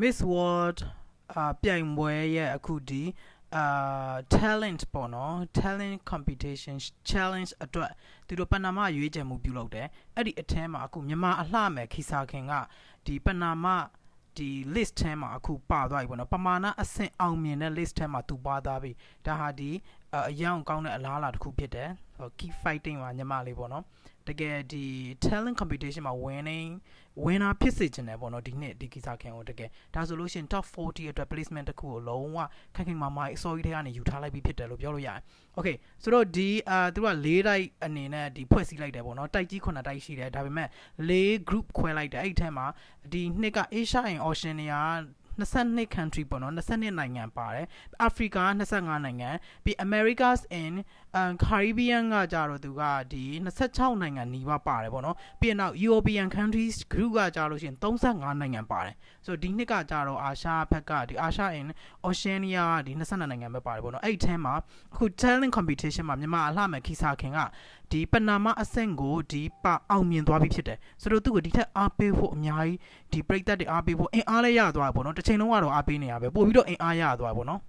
Miss World အာပြိုင်ပွဲရဲ့အခုဒီအာ talent ပေါ့နော် talent competition challenge အတွက်သူတို့ပဏာမရွေးချယ်မှုပြုလုပ်တယ်အဲ့ဒီအထဲမှာအခုမြန်မာအလှမယ်ခိစာခင်ကဒီပဏာမဒီ list ထဲမှာအခုပါသွားပြီပေါ့နော်ပမာဏအဆင့်အောင်မြင်တဲ့ list ထဲမှာသူပါသွားပြီဒါဟာဒီအအယောင်ကောင်းတဲ့အလားအလာတစ်ခုဖြစ်တယ် ဟို keep fighting ပါညီမလေးပေါ့နော်တကယ်ဒီ talent competition မှာ winning winner ဖြစ်စေချင်တယ်ပေါ့နော်ဒီနှစ်ဒီကိစ္စခင်ကိုတကယ်ဒါဆိုလို့ရှိရင် top 40အတွက် placement တစ်ခုကိုလုံးဝခက်ခင်မာမာအစောကြီးထဲကနေယူထားလိုက်ပြီးဖြစ်တယ်လို့ပြောလို့ရတယ်။ Okay ဆိုတော့ဒီအာသူက၄တိုက်အနေနဲ့ဒီဖွဲ့စည်းလိုက်တယ်ပေါ့နော်တိုက်ကြီး9တိုက်ရှိတယ်ဒါပေမဲ့၄ group ခွဲလိုက်တယ်အဲ့ဒီထဲမှာဒီနှစ်က Asia in Oceania 22 country ပေါ့နော်22နိုင်ငံပါတယ် Africa 25နိုင်ငံပြီး Americas in uh, Caribbean ကကြတော့သူကဒီ26နိုင်ငံနီးပါးပါတယ်ပေါ့နော်ပြီးရင်နောက် European countries group ကကြလို့ရှိရင်35နိုင်ငံပါတယ်ဆိုတော့ဒီနှစ်ကကြတော့အာရှဘက်ကဒီအာရှ in Oceania ကဒီ22နိုင်ငံပဲပါတယ်ပေါ့နော်အဲ့ဒီထဲမှာအခု talent competition မှာမြန်မာအလှမယ်ခီစာခင်ကဒီပနာမအဆင့်ကိုဒီပအောင်မြင်သွားပြီဖြစ်တယ်ဆိုတော့သူ့ကိုဒီထက်အားပေးဖို့အများကြီးဒီပြိသက်တွေအားပေးဖို့အင်အားလည်းရသွားတယ်ပေါ့နော်တစ်ချိန်လုံးကတော့အားပေးနေရပဲပို့ပြီးတော့အင်အားရသွားတယ်ပေါ့နော်